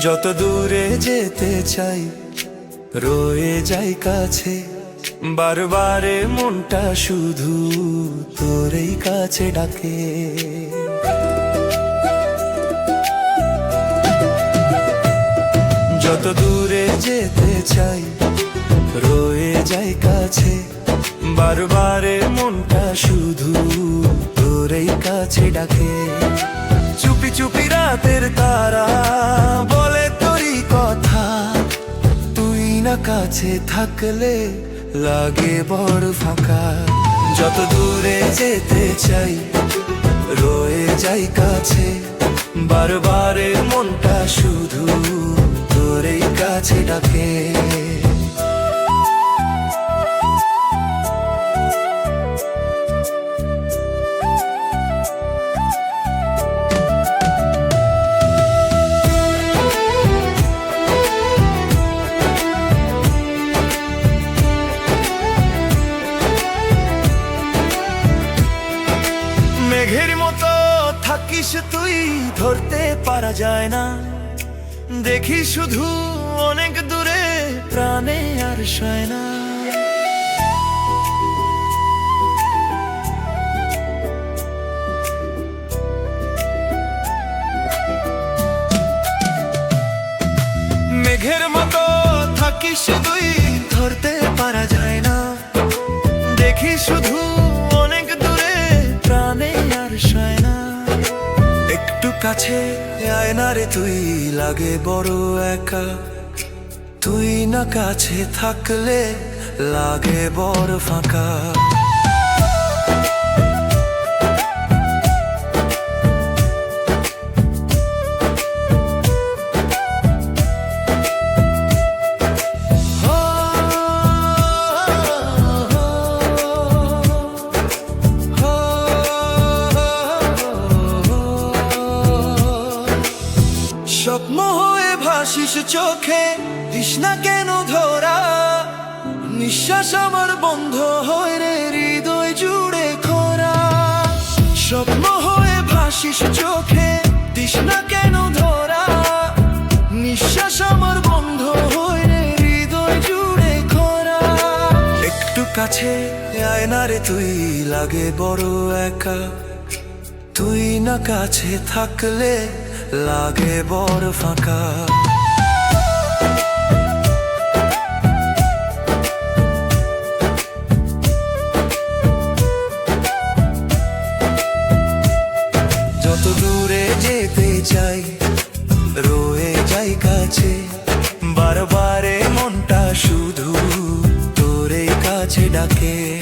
যত দূরে যেতে চাই, রয়ে যাই কাছে। বারবারে মনটা শুধু তোরই কাছে ডাকে। যত দূরে যেতে চাই, রয়ে যাই কাছে। বারবারে মনটা শুধু তোরই কাছে ডাকে। চুপি রাতের তারা। বলে তোরই কথা, তুই না কাছে থাকলে লাগে বড় ফাঁকা। যত দূরে যেতে চাই, রয়ে যাই কাছে। বারবারে মনটা শুধু তোরই কাছে ডাকে। থাকিস ধরতে পারা যায় না। দেখি শুধু অনেক দূরে প্রাণে আর সয় না। কাছে আয়নারে তুই লাগে বড় একা। তুই না কাছে থাকলে লাগে বড় ফাঁকা। স্বপ্ন হয়ে ভাসিস চোখে, তৃষ্ণা কেন ধরা? নিঃশ্বাস আমার বন্ধ হয় রে, হৃদয় জুড়ে খরা। স্বপ্ন হয়ে ভাসিস চোখে, তৃষ্ণা কেন ধরা? নিঃশ্বাস আমার বন্ধ হয় রে, হৃদয় জুড়ে খরা। একটু কাছে আয়নারে তুই, লাগে বড় একা। তুই না কাছে থাকলে লাগে বড় ফাঁকা। যত দূরে যেতে চাই, রয়ে যাই কাছে। বারবারে মনটা শুধু তোরে কাছে ডাকে।